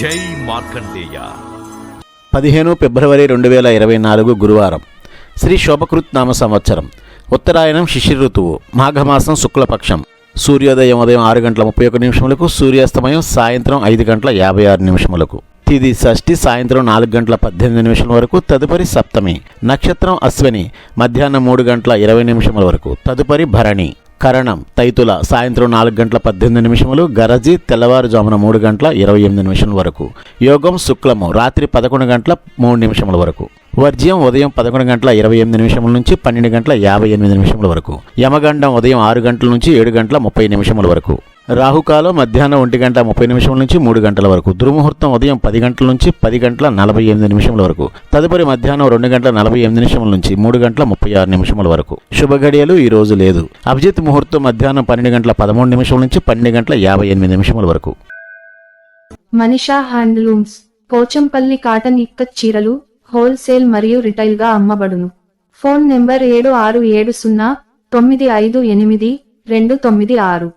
జై మార్కండేయ. పదిహేను ఫిబ్రవరి రెండు వేల ఇరవై నాలుగు గురువారం. శ్రీ శోభకృత్ నామ సంవత్సరం. ఉత్తరాయణం శిశిర ఋతువు మాఘమాసం శుక్లపక్షం. సూర్యోదయం ఉదయం ఆరు గంటల ముప్పై ఒక నిమిషములకు సూర్యాస్తమయం సాయంత్రం ఐదు గంటల యాభై ఆరు నిమిషములకు. తిది షష్ఠి సాయంత్రం నాలుగు గంటల పద్దెనిమిది నిమిషాల వరకు తదుపరి సప్తమి. నక్షత్రం అశ్విని. మధ్యాహ్నం మూడు గంటల ఇరవై నిమిషముల వరకు తదుపరి భరణి. కరణం. తైతుల సాయంత్రం నాలుగు గంటల పద్దెనిమిది నిమిషములు గరజి తెల్లవారుజామున మూడు గంటల ఇరవై ఎనిమిది నిమిషం వరకు. యోగం శుక్లము రాత్రి పదకొండు గంటల మూడు నిమిషముల వరకు. వర్జ్యం ఉదయం పదకొండు గంటల ఇరవై ఎనిమిది నిమిషముల నుంచి పన్నెండు గంటల యాభై ఎనిమిది నిమిషముల వరకు. యమగండం ఉదయం ఆరు గంటల నుంచి ఏడు గంటల ముప్పై నిమిషముల వరకు. రాహుకాలం మధ్యాహ్నం ఒంటి గంట ముప్పై నిమిషముల నుంచి మూడు గంటల వరకు. దుర్ముహూర్తం ఉదయం పది గంటల నుంచి పది గంటల నలభై ఎనిమిది నిమిషముల వరకు. తదుపరి మధ్యాహ్నం రెండు గంటల నలభై ఎనిమిది నిమిషముల నుంచి మూడు గంటల ముప్పై ఆరు నిమిషముల వరకు. శుభ గడియలు ఈ రోజు లేదు. అభిజిత్ ముహూర్తం మధ్యాహ్నం పన్నెండు గంటల పదమూడు నిమిషముల నుంచి పన్నెండు గంటల యాభై ఎనిమిది నిమిషముల వరకు. Manisha handlooms. Pochampally cotton ikat చీరలు హోల్సేల్ మరియు రిటైల్గా అమ్మబడును. ఫోన్ నెంబర్ ఏడు ఆరు ఏడు సున్నా తొమ్మిది ఐదు ఎనిమిది రెండు తొమ్మిది ఆరు.